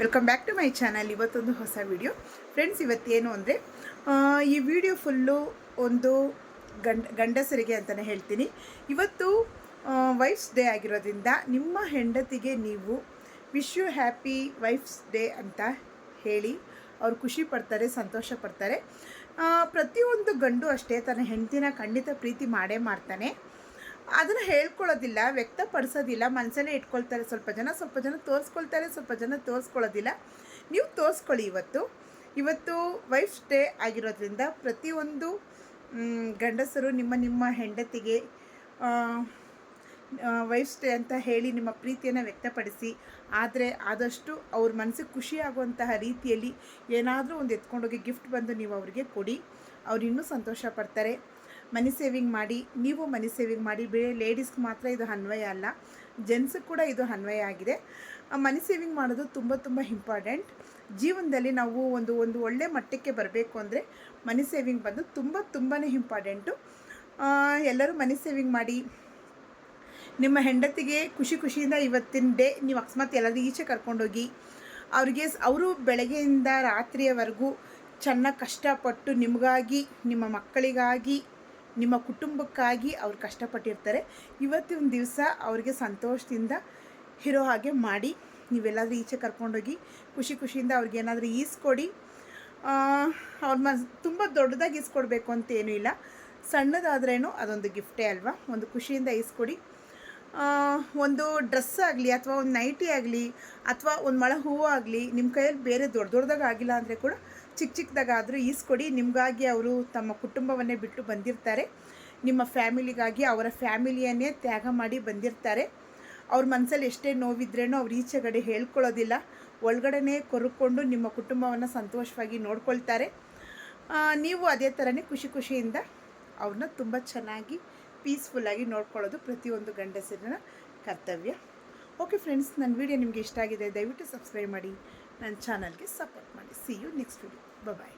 Welcome back to my channel ಇವತ್ತೊಂದು ಹೊಸ video friends ಇವತ್ತೇನು ಅಂದರೆ ಈ ವಿಡಿಯೋ ಫುಲ್ಲು ಒಂದು ಗಂಡ, ಗಂಡಸರಿಗೆ ಅಂತಲೇ ಹೇಳ್ತೀನಿ. ಇವತ್ತು ವೈಫ್ಸ್ ಡೇ ಆಗಿರೋದ್ರಿಂದ ನಿಮ್ಮ ಹೆಂಡತಿಗೆ ನೀವು wish you happy wife's day ಅಂತ ಹೇಳಿ ಅವ್ರು ಖುಷಿ ಪಡ್ತಾರೆ, ಸಂತೋಷ ಪಡ್ತಾರೆ. ಪ್ರತಿಯೊಂದು ಗಂಡು ಅಷ್ಟೇ ತನ್ನ ಹೆಂಡತಿನ ಖಂಡಿತ ಪ್ರೀತಿ ಮಾಡೇ ಮಾಡ್ತಾನೆ. ಅದನ್ನು ಹೇಳ್ಕೊಳ್ಳೋದಿಲ್ಲ, ವ್ಯಕ್ತಪಡಿಸೋದಿಲ್ಲ ಮನಸ್ಸಲ್ಲೇ ಇಟ್ಕೊಳ್ತಾರೆ, ಸ್ವಲ್ಪ ಜನ ಸ್ವಲ್ಪ ಜನ ತೋರಿಸ್ಕೊಳ್ತಾರೆ, ಸ್ವಲ್ಪ ಜನ ತೋರಿಸ್ಕೊಳ್ಳೋದಿಲ್ಲ. ನೀವು ತೋರಿಸ್ಕೊಳ್ಳಿ ಇವತ್ತು. ಇವತ್ತು ವೈಫ್ ಡೇ ಆಗಿರೋದ್ರಿಂದ ಪ್ರತಿಯೊಂದು ಗಂಡಸರು ನಿಮ್ಮ ನಿಮ್ಮ ಹೆಂಡತಿಗೆ ವೈಫ್ ಡೇ ಅಂತ ಹೇಳಿ ನಿಮ್ಮ ಪ್ರೀತಿಯನ್ನು ವ್ಯಕ್ತಪಡಿಸಿ, ಆದರೆ ಆದಷ್ಟು ಅವ್ರ ಮನಸ್ಸಿಗೆ ಖುಷಿ ಆಗುವಂತಹ ರೀತಿಯಲ್ಲಿ ಏನಾದರೂ ಒಂದು ಎತ್ಕೊಂಡೋಗಿ ಗಿಫ್ಟ್ ಬಂದು ನೀವು ಅವರಿಗೆ ಕೊಡಿ. ಅವ್ರು ಇನ್ನೂ ಸಂತೋಷ ಪಡ್ತಾರೆ. ಮನಿ ಸೇವಿಂಗ್ ಮಾಡಿ, ನೀವು ಮನಿ ಸೇವಿಂಗ್ ಮಾಡಿ ಬೇರೆ ಲೇಡೀಸ್ಗೆ ಮಾತ್ರ ಇದು ಅನ್ವಯ ಅಲ್ಲ ಜೆಂಟ್ಸಿಗೆ ಕೂಡ ಇದು ಅನ್ವಯ ಆಗಿದೆ. ಮನಿ ಸೇವಿಂಗ್ ಮಾಡೋದು ತುಂಬ ತುಂಬ ಇಂಪಾರ್ಟೆಂಟ್. ಜೀವನದಲ್ಲಿ ನಾವು ಒಂದು ಒಂದು ಒಳ್ಳೆ ಮಟ್ಟಕ್ಕೆ ಬರಬೇಕು ಅಂದರೆ ಮನಿ ಸೇವಿಂಗ್ ಬಂದು ತುಂಬ ತುಂಬಾ ಇಂಪಾರ್ಟೆಂಟು. ಎಲ್ಲರೂ ಮನಿ ಸೇವಿಂಗ್ ಮಾಡಿ. ನಿಮ್ಮ ಹೆಂಡತಿಗೆ ಖುಷಿ ಖುಷಿಯಿಂದ ಇವತ್ತಿನ ಡೇ ನೀವು ಅಕಸ್ಮಾತ್ ಎಲ್ಲರೂ ಈಚೆ ಕರ್ಕೊಂಡೋಗಿ, ಅವ್ರಿಗೆ ಅವರು ಬೆಳಗ್ಗೆಯಿಂದ ರಾತ್ರಿಯವರೆಗೂ ಚೆನ್ನಾಗಿ ಕಷ್ಟಪಟ್ಟು ನಿಮಗಾಗಿ, ನಿಮ್ಮ ಮಕ್ಕಳಿಗಾಗಿ ನಿಮ್ಮ ಕುಟುಂಬಕ್ಕಾಗಿ ಅವ್ರು ಕಷ್ಟಪಟ್ಟಿರ್ತಾರೆ. ಇವತ್ತಿನ ದಿವಸ ಅವ್ರಿಗೆ ಸಂತೋಷದಿಂದ ಇರೋ ಹಾಗೆ ಮಾಡಿ, ನೀವೆಲ್ಲಾದರೂ ಈಚೆ ಕರ್ಕೊಂಡೋಗಿ ಖುಷಿ ಖುಷಿಯಿಂದ ಅವ್ರಿಗೆ ಏನಾದರೂ ಈಸ್ಕೊಡಿ ಅವ್ರ ಮನ್ ತುಂಬ ದೊಡ್ಡದಾಗಿ ಈಸ್ಕೊಡ್ಬೇಕು ಅಂತ ಏನೂ ಇಲ್ಲ. ಸಣ್ಣದಾದ್ರೇನು ಅದೊಂದು ಗಿಫ್ಟೇ ಅಲ್ವಾ? ಒಂದು ಖುಷಿಯಿಂದ ಈಸ್ಕೊಡಿ ಒಂದು ಡ್ರೆಸ್ ಆಗಲಿ ಅಥವಾ ಒಂದು ನೈಟಿ ಆಗಲಿ ಅಥವಾ ಒಂದು ಮಳೆ ಹೂವು ಆಗಲಿ ನಿಮ್ಮ ಕೈಯಲ್ಲಿ ಬೇರೆ ದೊಡ್ಡ ದೊಡ್ಡದಾಗ ಆಗಿಲ್ಲ ಅಂದರೆ ಕೂಡ ಚಿಕ್ಕ ಚಿಕ್ಕದಾಗಾದರೂ ಈಸ್ಕೊಡಿ. ನಿಮಗಾಗಿ ಅವರು ತಮ್ಮ ಕುಟುಂಬವನ್ನೇ ಬಿಟ್ಟು ಬಂದಿರ್ತಾರೆ. ನಿಮ್ಮ ಫ್ಯಾಮಿಲಿಗಾಗಿ ಅವರ ಫ್ಯಾಮಿಲಿಯನ್ನೇ ತ್ಯಾಗ ಮಾಡಿ ಬಂದಿರ್ತಾರೆ. ಅವ್ರ ಮನಸ್ಸಲ್ಲಿ ಎಷ್ಟೇ ನೋವಿದ್ರೇನೋ ಅವ್ರು ಈಚೆಗಡೆ ಹೇಳ್ಕೊಳ್ಳೋದಿಲ್ಲ. ಒಳಗಡೆ ಕೊರ್ಕೊಂಡು ನಿಮ್ಮ ಕುಟುಂಬವನ್ನು ಸಂತೋಷವಾಗಿ ನೋಡ್ಕೊಳ್ತಾರೆ. ನೀವು ಅದೇ ಥರನೇ ಖುಷಿ ಖುಷಿಯಿಂದ ಅವ್ರನ್ನ ತುಂಬ ಚೆನ್ನಾಗಿ ಪೀಸ್ಫುಲ್ಲಾಗಿ ನೋಡ್ಕೊಳ್ಳೋದು ಪ್ರತಿಯೊಂದು ಗಂಡಸರಿನ ಕರ್ತವ್ಯ. ಓಕೆ ಫ್ರೆಂಡ್ಸ್ ನನ್ನ ವಿಡಿಯೋ ನಿಮಗೆ ಇಷ್ಟ ಆಗಿದೆ, ದಯವಿಟ್ಟು ಸಬ್ಸ್ಕ್ರೈಬ್ ಮಾಡಿ. ನನ್ನ ಚಾನಲ್ಗೆ ಸಪೋರ್ಟ್ ಮಾಡಿ. See you next video bye